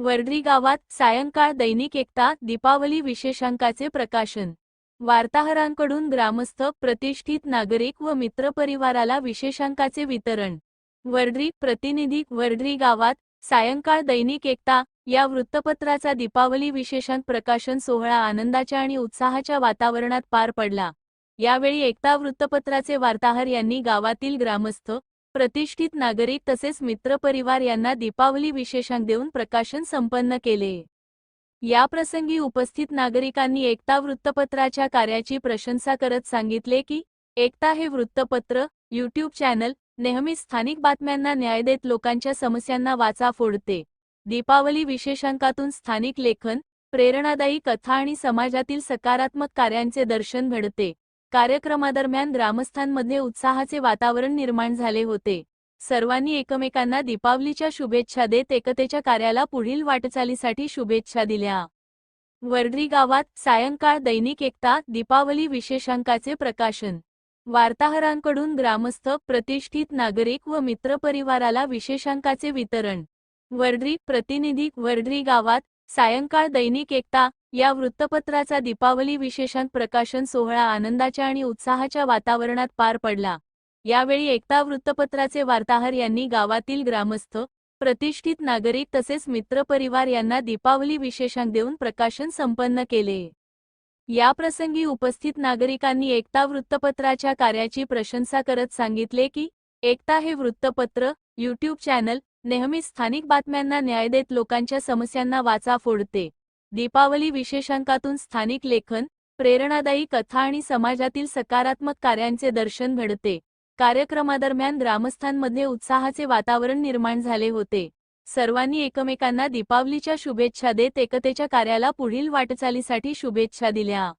वर्ध्री गावात सायंकाळ दैनिक एकता दीपावली विशेषांकाचे प्रकाशन. वार्ताहरांकडून ग्रामस्थ प्रतिष्ठित नागरिक व मित्रपरिवाराला विशेषांकाचे वितरण. वर्ध्री प्रतिनिधी वर्ध्री गावात सायंकाळ दैनिक एकता या वृत्तपत्राचा दीपावली विशेषांक प्रकाशन सोहळा आनंदाच्या आणि उत्साहाच्या वातावरणात पार पडला. यावेळी एकता वृत्तपत्राचे वार्ताहर यांनी गावातील ग्रामस्थ प्रतिष्ठित नागरिक तसेच मित्रपरिवार यांना दीपावली विशेषांक देऊन प्रकाशन संपन्न केले. याप्रसंगी उपस्थित नागरिकांनी एकता वृत्तपत्राच्या कार्याची प्रशंसा करत सांगितले की एकता हे वृत्तपत्र यूट्यूब चॅनल नेहमी स्थानिक बातम्यांना न्याय देत लोकांच्या समस्यांना वाचा फोडते. दीपावली विशेषांकातून स्थानिक लेखन प्रेरणादायी कथा आणि समाजातील सकारात्मक कार्यांचे दर्शन घडते. कार्यक्रमादरम्यान ग्रामस्थांमध्ये उत्साहाचे वातावरण निर्माण झाले होते. सर्वांनी एकमेकांना दीपावलीच्या शुभेच्छा देत एकतेच्या कार्याला पुढील वाटचालीसाठी शुभेच्छा दिल्या. वर्ड्री गावात सायंकाळ दैनिक एकता दीपावली विशेषांकाचे प्रकाशन. वार्ताहरांकडून ग्रामस्थ प्रतिष्ठित नागरिक व मित्रपरिवाराला विशेषांकाचे वितरण. वर्ध्री प्रतिनिधी वर्ध्री गावात सायंकाळ दैनिक एकता या वृत्तपत्राचा दीपावली विशेषांत प्रकाशन सोहळा आनंदाच्या आणि उत्साहाच्या वातावरणात पार पडला. यावेळी एकता वृत्तपत्राचे वार्ताहर यांनी गावातील ग्रामस्थ प्रतिष्ठित नागरिक तसेच मित्रपरिवार यांना दीपावली विशेषांक देऊन प्रकाशन संपन्न केले. याप्रसंगी उपस्थित नागरिकांनी एकता वृत्तपत्राच्या कार्याची प्रशंसा करत सांगितले की एकता हे वृत्तपत्र यूट्यूब चॅनल नेहमी स्थानिक बातम्यांना न्याय देत लोकांच्या समस्यांना वाचा फोडते. दीपावली विशेषांकातून स्थानिक लेखन प्रेरणादायी कथा आणि समाजातील सकारात्मक कार्यांचे दर्शन घडते. कार्यक्रमादरम्यान ग्रामस्थांमध्ये उत्साहाचे वातावरण निर्माण झाले होते. सर्वांनी एकमेकांना दीपावलीच्या शुभेच्छा देत एकतेच्या कार्याला पुढील वाटचालीसाठी शुभेच्छा दिल्या.